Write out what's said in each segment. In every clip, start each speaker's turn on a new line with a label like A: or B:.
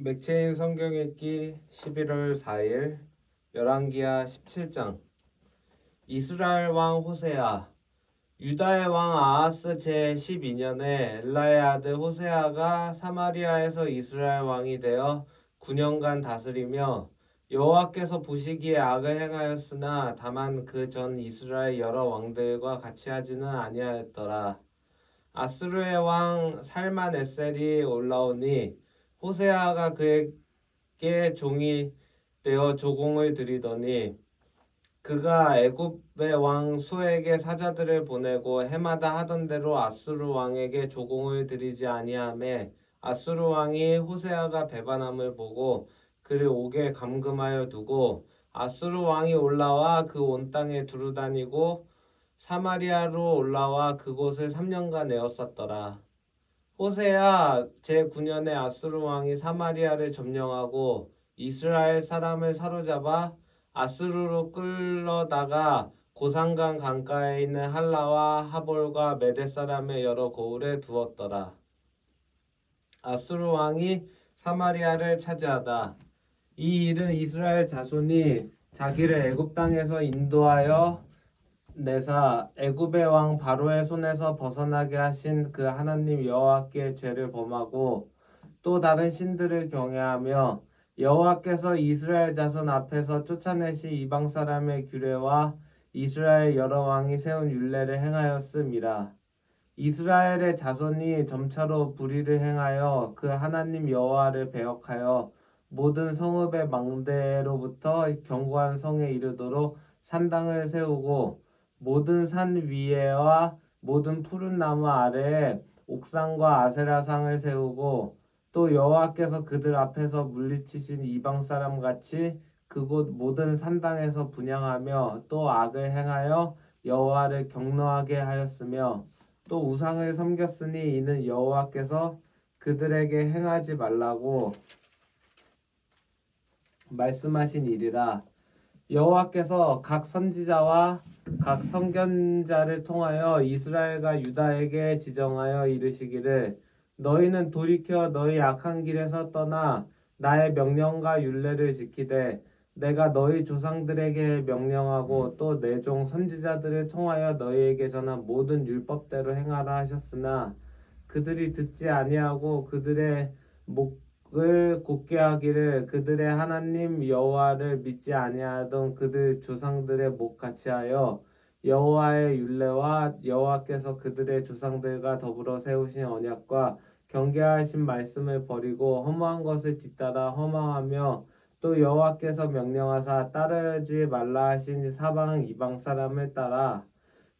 A: 맥체인 성경 읽기 11월 4일 열왕기하 17장. 이스라엘 왕 호세아 유다의 왕 아하스 제 12년에 엘라의 아들 호세아가 사마리아에서 이스라엘 왕이 되어 9년간 다스리며 여호와께서 보시기에 악을 행하였으나 다만 그 전 이스라엘 여러 왕들과 같이 하지는 아니하였더라. 아스루의 왕 살만 에셀이 올라오니 호세아가 그에게 종이 되어 조공을 드리더니 그가 애굽의 왕 소에게 사자들을 보내고 해마다 하던 대로 아수르 왕에게 조공을 드리지 아니하매 아수르 왕이 호세아가 배반함을 보고 그를 옥에 감금하여 두고 아수르 왕이 올라와 그 온 땅에 두루 다니고 사마리아로 올라와 그곳을 3년간 에워쌌더라. 호세아 제9년에 아수르 왕이 사마리아를 점령하고 이스라엘 사람을 사로잡아 아수르로 끌러다가 고산강 강가에 있는 할라와 하볼과 메대 사람의 여러 고을에 두었더라. 아수르 왕이 사마리아를 차지하다. 이 일은 이스라엘 자손이 자기를 애굽 땅에서 인도하여 내사 애굽의 왕 바로의 손에서 벗어나게 하신 그 하나님 여호와께 죄를 범하고 또 다른 신들을 경외하며 여호와께서 이스라엘 자손 앞에서 쫓아내신 이방 사람의 규례와 이스라엘 여러 왕이 세운 율례를 행하였음이라. 이스라엘의 자손이 점차로 불의를 행하여 그 하나님 여호와를 배역하여 모든 성읍의 망대로부터 견고한 성에 이르도록 산당을 세우고 모든 산 위에와 모든 푸른 나무 아래에 옥상과 아세라상을 세우고 또 여호와께서 그들 앞에서 물리치신 이방 사람 같이 그곳 모든 산당에서 분양하며 또 악을 행하여 여호와를 경노하게 하였으며 또 우상을 섬겼으니 이는 여호와께서 그들에게 행하지 말라고 말씀하신 일이라. 여호와께서 각 선지자와 각 선견자를 통하여 이스라엘과 유다에게 지정하여 이르시기를 너희는 돌이켜 너희 악한 길에서 떠나 나의 명령과 율례를 지키되 내가 너희 조상들에게 명령하고 또 내 종 선지자들을 통하여 너희에게 전한 모든 율법대로 행하라 하셨으나 그들이 듣지 아니하고 그들의 목 을 곧게 하기를 그들의 하나님 여호와를 믿지 아니하던 그들 조상들의 목 같이 하여 여호와의 율례와 여호와께서 그들의 조상들과 더불어 세우신 언약과 경계하신 말씀을 버리고 허무한 것을 뒤따라 허망하며 또 여호와께서 명령하사 따르지 말라 하신 사방 이방 사람을 따라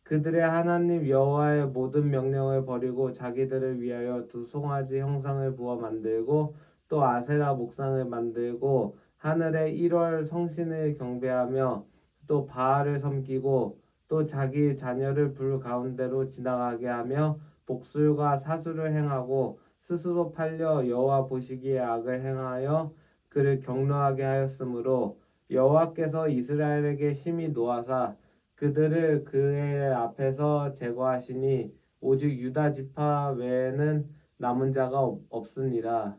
A: 그들의 하나님 여호와의 모든 명령을 버리고 자기들을 위하여 두 송아지 형상을 부어 만들고 또 아세라 목상을 만들고 하늘의 1월 성신을 경배하며 또 바알을 섬기고 또 자기 자녀를 불 가운데로 지나가게 하며 복술과 사수를 행하고 스스로 팔려 여호와 보시기에 악을 행하여 그를 경노하게 하였으므로 여호와께서 이스라엘에게 심히 노하사 그들을 그의 앞에서 제거하시니 오직 유다 지파 외에는 남은 자가 없- 없으니라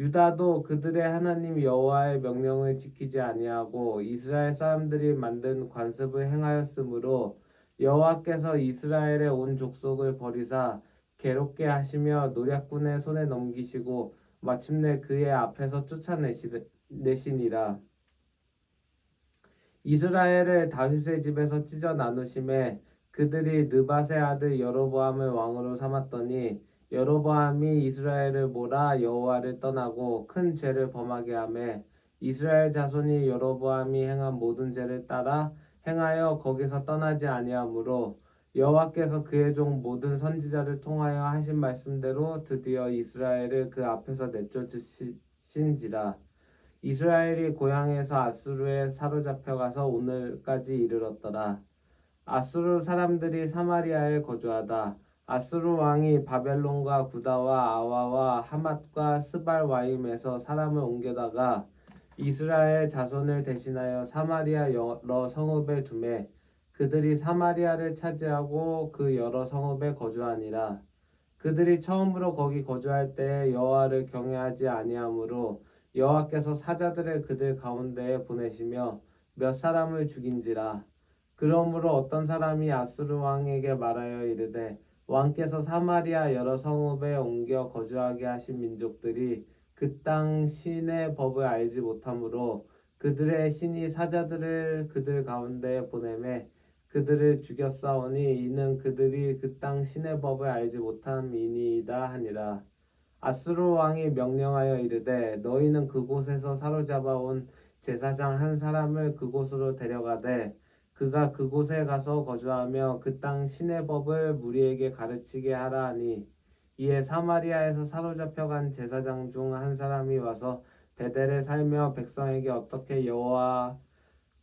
A: 유다도 그들의 하나님 여호와의 명령을 지키지 아니하고 이스라엘 사람들이 만든 관습을 행하였으므로 여호와께서 이스라엘의 온 족속을 버리사 괴롭게 하시며 노략군의 손에 넘기시고 마침내 그의 앞에서 쫓아내시니라. 이스라엘을 다윗의 집에서 찢어 나누심에 그들이 느바세 아들 여로보암을 왕으로 삼았더니 여로보암이 이스라엘을 몰아 여호와를 떠나고 큰 죄를 범하게 하매 이스라엘 자손이 여로보암이 행한 모든 죄를 따라 행하여 거기서 떠나지 아니하므로 여호와께서 그의 종 모든 선지자를 통하여 하신 말씀대로 드디어 이스라엘을 그 앞에서 내쫓으신지라. 이스라엘이 고향에서 아수르에 사로잡혀 가서 오늘까지 이르렀더라. 아수르 사람들이 사마리아에 거주하다 아수르 왕이 바벨론과 구다와 아와와 하맛과 스발와임에서 사람을 옮겨다가 이스라엘 자손을 대신하여 사마리아 여러 성읍에 두매 그들이 사마리아를 차지하고 그 여러 성읍에 거주하니라. 그들이 처음으로 거기 거주할 때 여호와를 경외하지 아니하므로 여호와께서 사자들을 그들 가운데에 보내시며 몇 사람을 죽인지라. 그러므로 어떤 사람이 아수르 왕에게 말하여 이르되 왕께서 사마리아 여러 성읍에 옮겨 거주하게 하신 민족들이 그 땅 신의 법을 알지 못하므로 그들의 신이 사자들을 그들 가운데에 보내매 그들을 죽였사오니 이는 그들이 그 땅 신의 법을 알지 못함이니이다 하니라. 아수르 왕이 명령하여 이르되 너희는 그곳에서 사로잡아 온 제사장 한 사람을 그곳으로 데려가되 그가 그곳에 가서 거주하며 그 땅 신의 법을 무리에게 가르치게 하라 하니 이에 사마리아에서 사로잡혀 간 제사장 중 한 사람이 와서 베델에 살며 백성에게 어떻게 여호와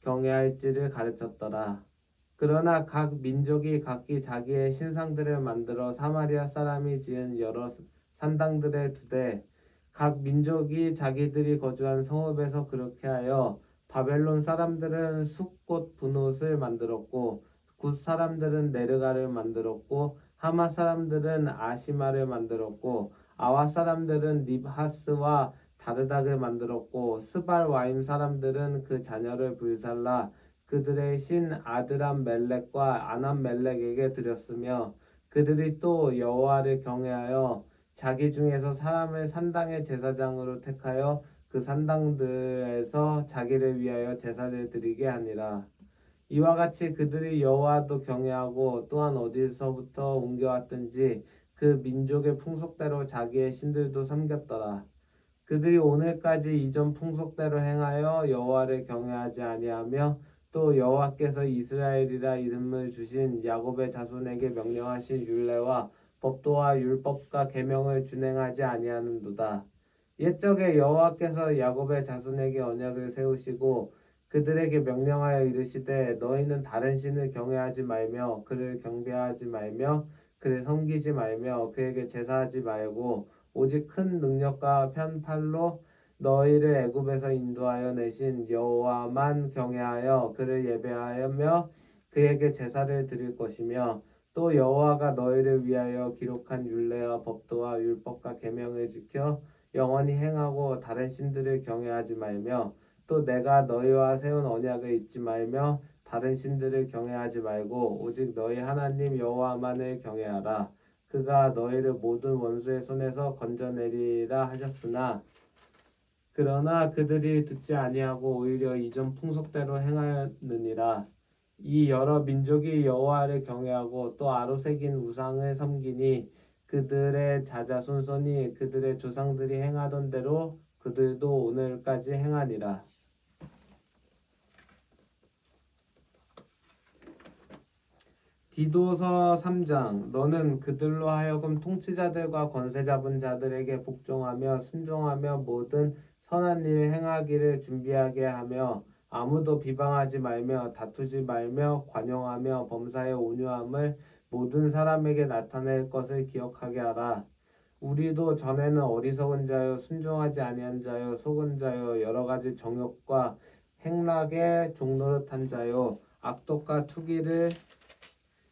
A: 경외할지를 가르쳤더라. 그러나 각 민족이 각기 자기의 신상들을 만들어 사마리아 사람이 지은 여러 산당들에 두되 각 민족이 자기들이 거주한 성읍에서 그렇게 하여 바벨론 사람들은 숲꽃 분옷을 만들었고 굿 사람들은 네르가를 만들었고 하마 사람들은 아시마를 만들었고 아와 사람들은 닙하스와 다르닥을 만들었고 스발 와임 사람들은 그 자녀를 불살라 그들의 신 아드람 멜렉과 아남 멜렉에게 드렸으며 그들이 또 여호와를 경외하여 자기 중에서 사람을 산당의 제사장으로 택하여 그 산당들에서 자기를 위하여 제사를 드리게 하니라. 이와 같이 그들이 여호와도 경외하고 또한 어디서부터 옮겨왔든지 그 민족의 풍속대로 자기의 신들도 섬겼더라. 그들이 오늘까지 이전 풍속대로 행하여 여호와를 경외하지 아니하며 또 여호와께서 이스라엘이라 이름을 주신 야곱의 자손에게 명령하신 율례와 법도와 율법과 계명을 준행하지 아니하는도다. 옛적에 여호와께서 야곱의 자손에게 언약을 세우시고 그들에게 명령하여 이르시되 너희는 다른 신을 경외하지 말며 그를 경배하지 말며 그를 섬기지 말며 그에게 제사하지 말고 오직 큰 능력과 편팔로 너희를 애굽에서 인도하여 내신 여호와만 경외하여 그를 예배하며 그에게 제사를 드릴 것이며 또 여호와가 너희를 위하여 기록한 율례와 법도와 율법과 계명을 지켜 영원히 행하고 다른 신들을 경외하지 말며 또 내가 너희와 세운 언약을 잊지 말며 다른 신들을 경외하지 말고 오직 너희 하나님 여호와만을 경외하라. 그가 너희를 모든 원수의 손에서 건져내리라 하셨으나 그러나 그들이 듣지 아니하고 오히려 이전 풍속대로 행하였느니라. 이 여러 민족이 여호와를 경외하고 또 아로새긴 우상을 섬기니 그들의 자자손손이 그들의 조상들이 행하던 대로 그들도 오늘까지 행하니라. 디도서 3장 너는 그들로 하여금 통치자들과 권세 잡은 자들에게 복종하며 순종하며 모든 선한 일 행하기를 준비하게 하며 아무도 비방하지 말며 다투지 말며 관용하며 범사의 온유함을 모든 사람에게 나타낼 것을 기억하게 하라. 우리도 전에는 어리석은 자요 순종하지 아니한 자요 속은 자요 여러 가지 정욕과 행락에 종노릇한 자요 악독과 투기를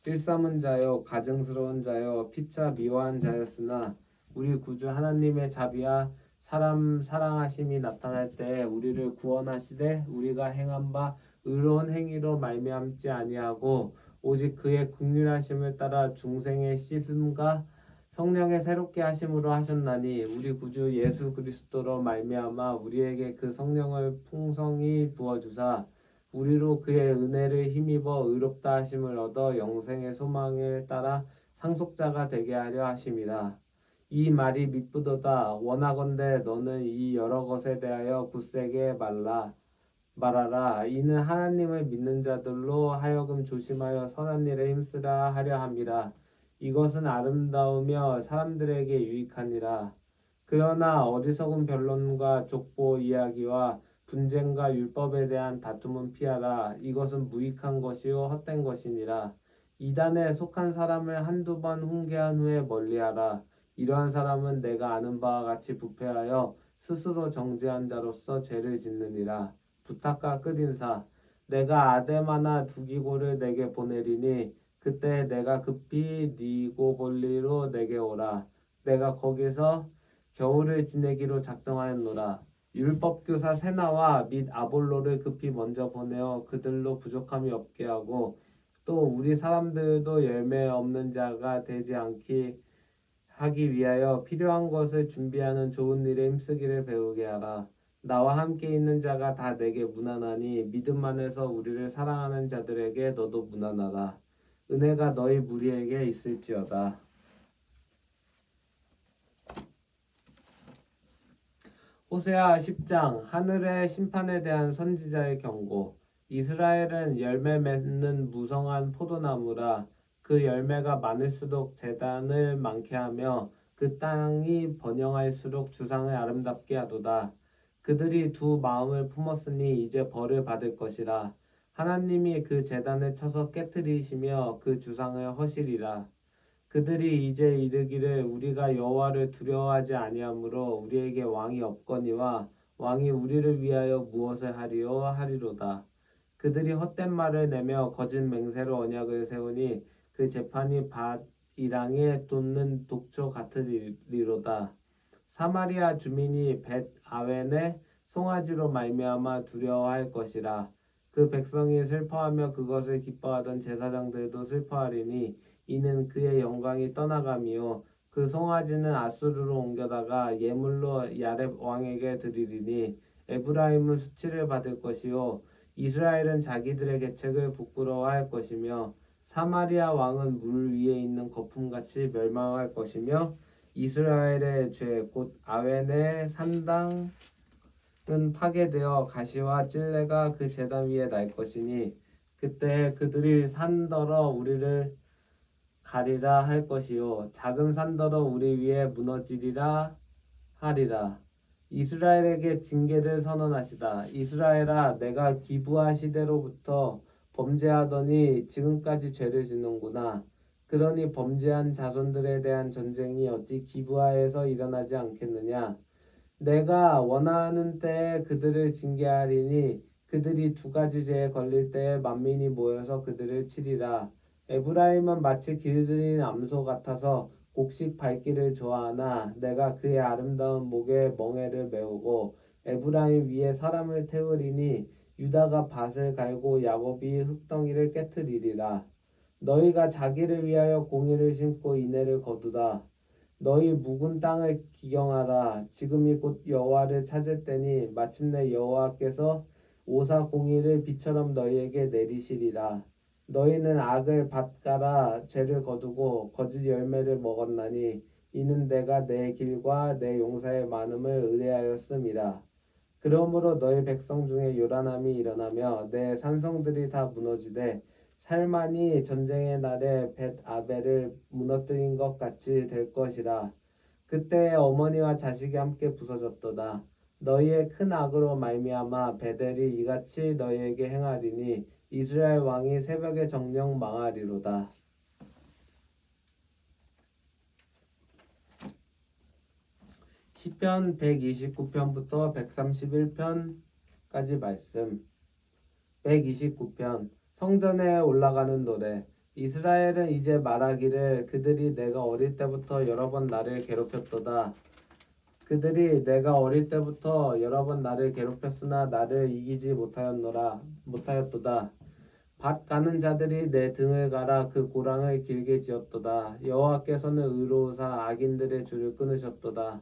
A: 일삼은 자요 가증스러운 자요 피차 미워한 자였으나 우리 구주 하나님의 자비와 사람 사랑하심이 나타날 때 우리를 구원하시되 우리가 행한 바 의로운 행위로 말미암지 아니하고 오직 그의 국률하심을 따라 중생의 씻음과 성령의 새롭게 하심으로 하셨나니 우리 구주 예수 그리스도로 말미암아 우리에게 그 성령을 풍성히 부어 주사 우리로 그의 은혜를 힘입어 의롭다 하심을 얻어 영생의 소망을 따라 상속자가 되게 하려 하심이라 이 말이 미쁘도다. 원하건대 너는 이 여러 것에 대하여 굳세게 말라 말하라. 이는 하나님을 믿는 자들로 하여금 조심하여 선한 일에 힘쓰라 하려 함이라. 이것은 아름다우며 사람들에게 유익하니라. 그러나 어리석은 변론과 족보 이야기와 분쟁과 율법에 대한 다툼은 피하라. 이것은 무익한 것이요 헛된 것이니라. 이단에 속한 사람을 한두 번 훈계한 후에 멀리하라 이러한 사람은 내가 아는 바와 같이 부패하여 스스로 정죄한 자로서 죄를 짓느니라. 부탁과 끝인사. 내가 아데마나 두기고를 내게 보내리니 그때 내가 급히 니고볼리로 내게 오라. 내가 거기서 겨울을 지내기로 작정하였노라. 율법 교사 세나와 및 아볼로를 급히 먼저 보내어 그들로 부족함이 없게 하고 또 우리 사람들도 열매 없는 자가 되지 않기 하기 위하여 필요한 것을 준비하는 좋은 일에 힘쓰기를 배우게 하라. 나와 함께 있는 자가 다 내게 무난하니 믿음 안에서 우리를 사랑하는 자들에게 너도 무난하라. 은혜가 너희 무리에게 있을지어다. 호세아 10장 하늘의 심판에 대한 선지자의 경고 이스라엘은 열매 맺는 무성한 포도나무라 그 열매가 많을수록 재단을 많게 하며 그 땅이 번영할수록 주상을 아름답게 하도다. 그들이 두 마음을 품었으니 이제 벌을 받을 것이라. 하나님이 그 재단을 쳐서 깨뜨리시며 그 주상을 허시리라. 그들이 이제 이르기를 우리가 여호와를 두려워하지 아니하므로 우리에게 왕이 없거니와 왕이 우리를 위하여 무엇을 하리요? 하리로다. 그들이 헛된 말을 내며 거짓 맹세로 언약을 세우니 그 재판이 밭이랑에 돋는 독초 같으리로다. 사마리아 주민이 벳 아웬의 송아지로 말미암아 두려워할 것이라. 그 백성이 슬퍼하며 그것을 기뻐하던 제사장들도 슬퍼하리니 이는 그의 영광이 떠나감이요 그 송아지는 아수르로 옮겨다가 예물로 야렙 왕에게 드리리니 에브라임은 수치를 받을 것이요 이스라엘은 자기들의 계책을 부끄러워할 것이며 사마리아 왕은 물 위에 있는 거품같이 멸망할 것이며 이스라엘의 죄 곧 아웬의 산당은 파괴되어 가시와 찔레가 그 제단 위에 날 것이니 그때 그들이 산더러 우리를 가리라 할 것이요. 작은 산더러 우리 위에 무너지리라 하리라. 이스라엘에게 징계를 선언하시다. 이스라엘아 내가 기부하 시대로부터 범죄하더니 지금까지 죄를 짓는구나. 그러니 범죄한 자손들에 대한 전쟁이 어찌 기부하에서 일어나지 않겠느냐? 내가 원하는 때에 그들을 징계하리니 그들이 두 가지 죄에 걸릴 때에 만민이 모여서 그들을 치리라. 에브라임은 마치 길들인 암소 같아서 곡식 밟기를 좋아하나 내가 그의 아름다운 목에 멍에를 메우고 에브라임 위에 사람을 태우리니 유다가 밭을 갈고 야곱이 흙덩이를 깨뜨리리라. 너희가 자기를 위하여 공의를 심고 인애를 거두다. 너희 묵은 땅을 기경하라. 지금이 곧 여호와를 찾을 때니 마침내 여호와께서 오사 공의를 비처럼 너희에게 내리시리라. 너희는 악을 밭가라 죄를 거두고 거짓 열매를 먹었나니 이는 내가 내 길과 내 용사의 많음을 의뢰하였음이라. 그러므로 너희 백성 중에 요란함이 일어나며 내 산성들이 다 무너지되 살만이 전쟁의 날에 벳 아벨을 무너뜨린 것 같이 될 것이라. 그때 어머니와 자식이 함께 부서졌도다. 너희의 큰 악으로 말미암아 베델이 이같이 너희에게 행하리니 이스라엘 왕이 새벽에 정령 망하리로다. 시편 129편부터 131편까지 말씀. 129편 성전에 올라가는 노래. 이스라엘은 이제 말하기를 그들이 내가 어릴 때부터 여러 번 나를 괴롭혔도다. 그들이 내가 어릴 때부터 여러 번 나를 괴롭혔으나 나를 이기지 못하였노라 못하였도다. 밭 가는 자들이 내 등을 갈아 그 고랑을 길게 지었도다. 여호와께서는 의로우사 악인들의 줄을 끊으셨도다.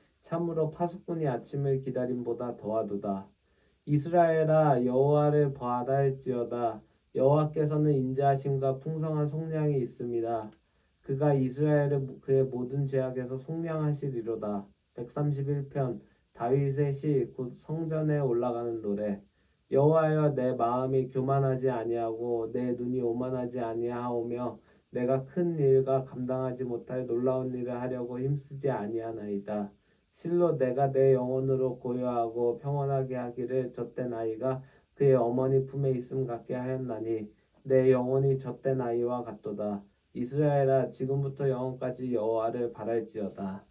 A: 참으로 파수꾼이 아침을 기다림보다 더하도다. 이스라엘아 여호와를 바랄지어다. 여호와께서는 인자하심과 풍성한 속량이 있습니다. 그가 이스라엘을 그의 모든 죄악에서 속량하시리로다. 131편 다윗의 시 곧 성전에 올라가는 노래. 여호와여 내 마음이 교만하지 아니하고 내 눈이 오만하지 아니하오며 내가 큰 일과 감당하지 못할 놀라운 일을 하려고 힘쓰지 아니하나이다 실로 내가 내 영혼으로 고요하고 평온하게 하기를 젖된 아이가 그의 어머니 품에 있음 같게 하였나니 내 영혼이 젖된 아이와 같도다. 이스라엘아 지금부터 영원까지 여호와를 바랄지어다